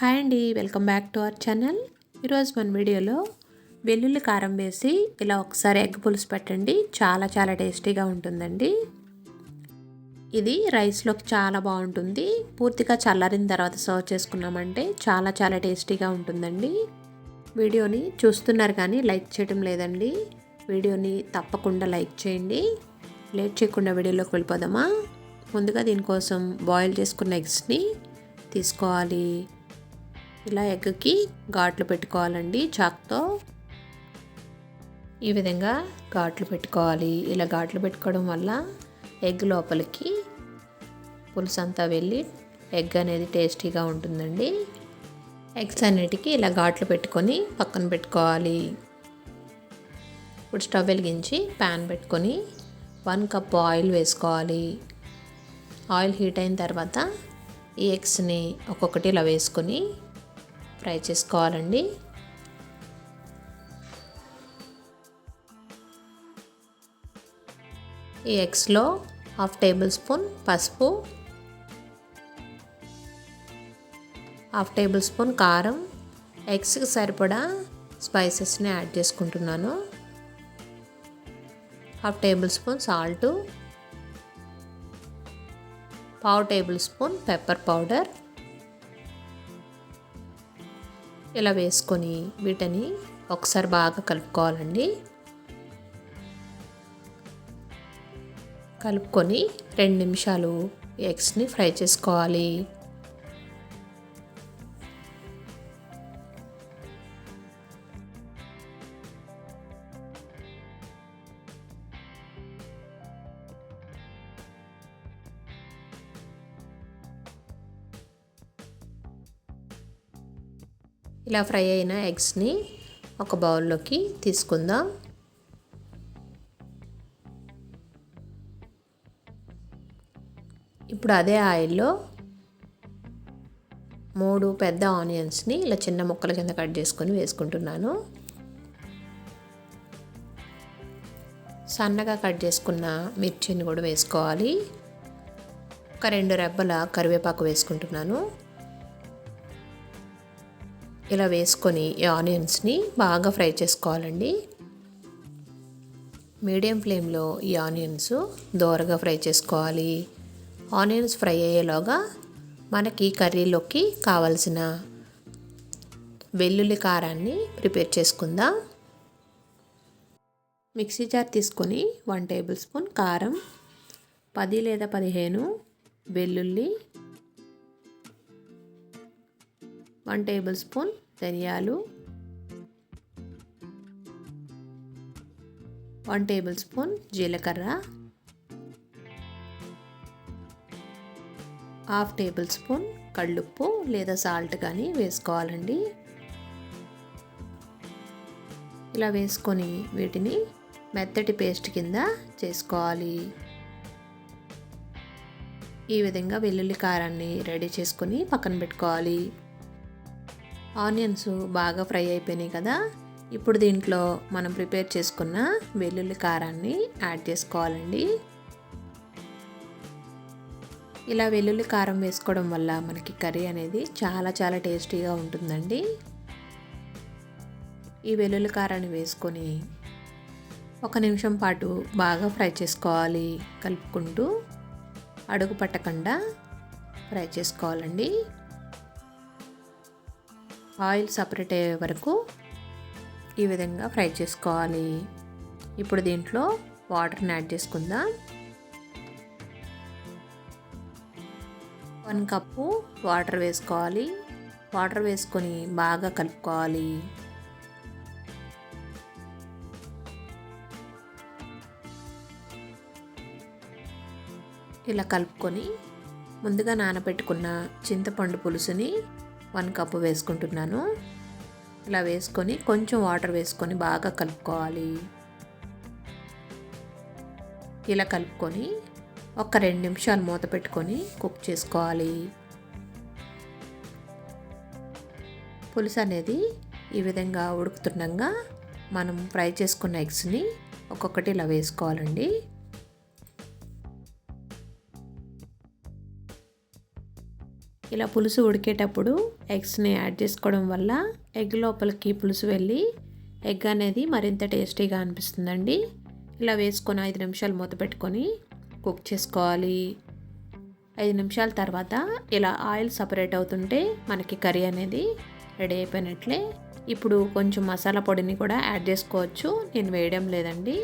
Hi అండి welcome back to our channel. ఈరోజు మన వీడియోలో వెల్లుల్లి కారం వేసి ఇలా ఒకసారి ఎగ్ పులుసు పెట్టండి. చాలా చాలా టేస్టీగా ఉంటుందండి. ఇది రైస్లోకి చాలా బాగుంటుంది. పూర్తిగా చల్లారిన తర్వాత సర్వ్ చేసుకున్నామంటే చాలా చాలా టేస్టీగా ఉంటుందండి. వీడియోని చూస్తున్నారు కానీ లైక్ చేయడం లేదండి. వీడియోని తప్పకుండా లైక్ చేయండి. లేట్ చేయకుండా వీడియోలోకి వెళ్ళిపోదామా? ముందుగా దీనికోసం బాయిల్ చేసుకున్న ఎగ్స్ని తీసుకోవాలి. ఇలా ఎగ్కి ఘాట్లు పెట్టుకోవాలండి చాక్తో. ఈ విధంగా ఘాట్లు పెట్టుకోవాలి. ఇలా ఘాట్లు పెట్టుకోవడం వల్ల ఎగ్ లోపలికి పులుసు అంతా వెళ్ళి ఎగ్ అనేది టేస్టీగా ఉంటుందండి. ఎగ్స్ అన్నిటికీ ఇలా ఘాట్లు పెట్టుకొని పక్కన పెట్టుకోవాలి. ఇప్పుడు స్టవ్ వెలిగించి ప్యాన్ పెట్టుకొని వన్ కప్ ఆయిల్ వేసుకోవాలి. ఆయిల్ హీట్ అయిన తర్వాత ఈ ఎగ్స్ని ఒక్కొక్కటి ఇలా వేసుకొని ఫ్రై చేసుకోవాలండి. ఈ ఎగ్స్లో హాఫ్ టేబుల్ స్పూన్ పసుపు హాఫ్ టేబుల్ స్పూన్ కారం ఎగ్స్కి సరిపడా స్పైసెస్ని యాడ్ చేసుకుంటున్నాను. హాఫ్ టేబుల్ స్పూన్ సాల్టు పావు టేబుల్ స్పూన్ పెప్పర్ పౌడర్ ఇలా వేసుకొని వీటిని ఒకసారి బాగా కలుపుకోవాలండి. కలుపుకొని రెండు నిమిషాలు ఎగ్స్ని ఫ్రై చేసుకోవాలి. ఇలా ఫ్రై అయిన ఎగ్స్ని ఒక బౌల్లోకి తీసుకుందాం. ఇప్పుడు అదే ఆయిల్లో మూడు పెద్ద ఆనియన్స్ని ఇలా చిన్న ముక్కల కింద కట్ చేసుకొని వేసుకుంటున్నాను. సన్నగా కట్ చేసుకున్న మిర్చిని కూడా వేసుకోవాలి. ఒక రెండు రెబ్బల కరివేపాకు వేసుకుంటున్నాను. ఇలా వేసుకొని ఈ ఆనియన్స్ని బాగా ఫ్రై చేసుకోవాలండి. మీడియం ఫ్లేమ్లో ఈ ఆనియన్స్ దోరగా ఫ్రై చేసుకోవాలి. ఆనియన్స్ ఫ్రై అయ్యేలోగా మనకి కర్రీలోకి కావలసిన వెల్లుల్లి కారాన్ని ప్రిపేర్ చేసుకుందాం. మిక్సీ జార్ తీసుకొని వన్ టేబుల్ స్పూన్ కారం పది లేదా పదిహేను వెల్లుల్లి వన్ టేబుల్ స్పూన్ ధనియాలు వన్ టేబుల్ స్పూన్ జీలకర్ర హాఫ్ టేబుల్ స్పూన్ కళ్ళుప్పు లేదా సాల్ట్ కానీ వేసుకోవాలండి. ఇలా వేసుకొని వీటిని మెత్తటి పేస్ట్ కింద చేసుకోవాలి. ఈ విధంగా వెల్లుల్లి కారాన్ని రెడీ చేసుకొని పక్కన పెట్టుకోవాలి. ఆనియన్స్ బాగా ఫ్రై అయిపోయినాయి కదా. ఇప్పుడు దీంట్లో మనం ప్రిపేర్ చేసుకున్న వెల్లుల్లి కారాన్ని యాడ్ చేసుకోవాలండి. ఇలా వెల్లుల్లి కారం వేసుకోవడం వల్ల మనకి కర్రీ అనేది చాలా చాలా టేస్టీగా ఉంటుందండి. ఈ వెల్లుల్లి కారాన్ని వేసుకొని ఒక నిమిషం పాటు బాగా ఫ్రై చేసుకోవాలి. కలుపుకుంటూ అడుగు పట్టకుండా ఫ్రై చేసుకోవాలండి. ఆయిల్ సపరేట్ అయ్యే వరకు ఈ విధంగా ఫ్రై చేసుకోవాలి. ఇప్పుడు దీంట్లో వాటర్ని యాడ్ చేసుకుందాం. వన్ కప్పు వాటర్ వేసుకోవాలి. వాటర్ వేసుకొని బాగా కలుపుకోవాలి. ఇలా కలుపుకొని ముందుగా నానబెట్టుకున్న చింతపండు పులుసుని వన్ కప్పు వేసుకుంటున్నాను. ఇలా వేసుకొని కొంచెం వాటర్ వేసుకొని బాగా కలుపుకోవాలి. ఇలా కలుపుకొని ఒక రెండు నిమిషాలు మూత పెట్టుకొని కుక్ చేసుకోవాలి. పులుసు అనేది ఈ విధంగా ఉడుకుతుండగా మనం ఫ్రై చేసుకున్న ఎగ్స్ని ఒక్కొక్కటి ఇలా వేసుకోవాలండి. ఇలా పులుసు ఉడికేటప్పుడు ఎగ్స్ని యాడ్ చేసుకోవడం వల్ల ఎగ్ లోపలికి పులుసు వెళ్ళి ఎగ్ అనేది మరింత టేస్టీగా అనిపిస్తుందండి. ఇలా వేసుకొని ఐదు నిమిషాలు మూత పెట్టుకొని కుక్ చేసుకోవాలి. ఐదు నిమిషాల తర్వాత ఇలా ఆయిల్ సపరేట్ అవుతుంటే మనకి కర్రీ అనేది రెడీ అయిపోయినట్లే. ఇప్పుడు కొంచెం మసాలా పొడిని కూడా యాడ్ చేసుకోవచ్చు. నేను వేయడం లేదండి.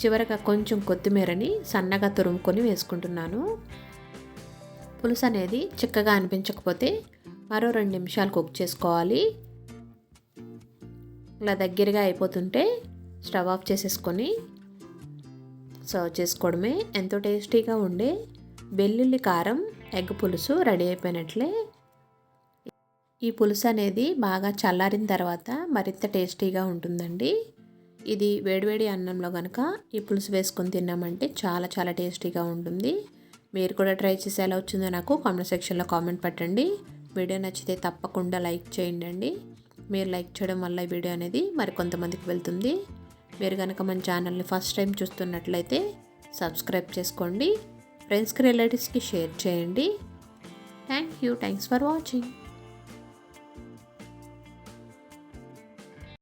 చివరగా కొంచెం కొత్తిమీరని సన్నగా తురుముకొని వేసుకుంటున్నాను. పులుసు అనేది చిక్కగా అనిపించకపోతే మరో రెండు నిమిషాలు కుక్ చేసుకోవాలి. ఇలా దగ్గరగా అయిపోతుంటే స్టవ్ ఆఫ్ చేసేసుకొని సర్వ్ చేసుకోవడమే ఎంతో టేస్టీగా ఉండే వెల్లుల్లి కారం ఎగ్ పులుసు రెడీ అయిపోయినట్లే. ఈ పులుసు అనేది బాగా చల్లారిన తర్వాత మరింత టేస్టీగా ఉంటుందండి. ఇది వేడివేడి అన్నంలో కనుక ఈ పులుసు వేసుకొని తిన్నామంటే చాలా చాలా టేస్టీగా ఉంటుంది. మీరు కూడా ట్రై చేసి ఎలా వచ్చిందో నాకు కామెంట్ సెక్షన్లో కామెంట్ పెట్టండి. వీడియో నచ్చితే తప్పకుండా లైక్ చేయండి మీరు లైక్ చేయడం వల్ల ఈ వీడియో అనేది మరి కొంతమందికి వెళ్తుంది. మీరు కనుక మన ఛానల్ని ఫస్ట్ టైం చూస్తున్నట్లయితే సబ్స్క్రైబ్ చేసుకోండి. ఫ్రెండ్స్కి రిలేటివ్స్కి షేర్ చేయండి. Thank you. Thanks for watching.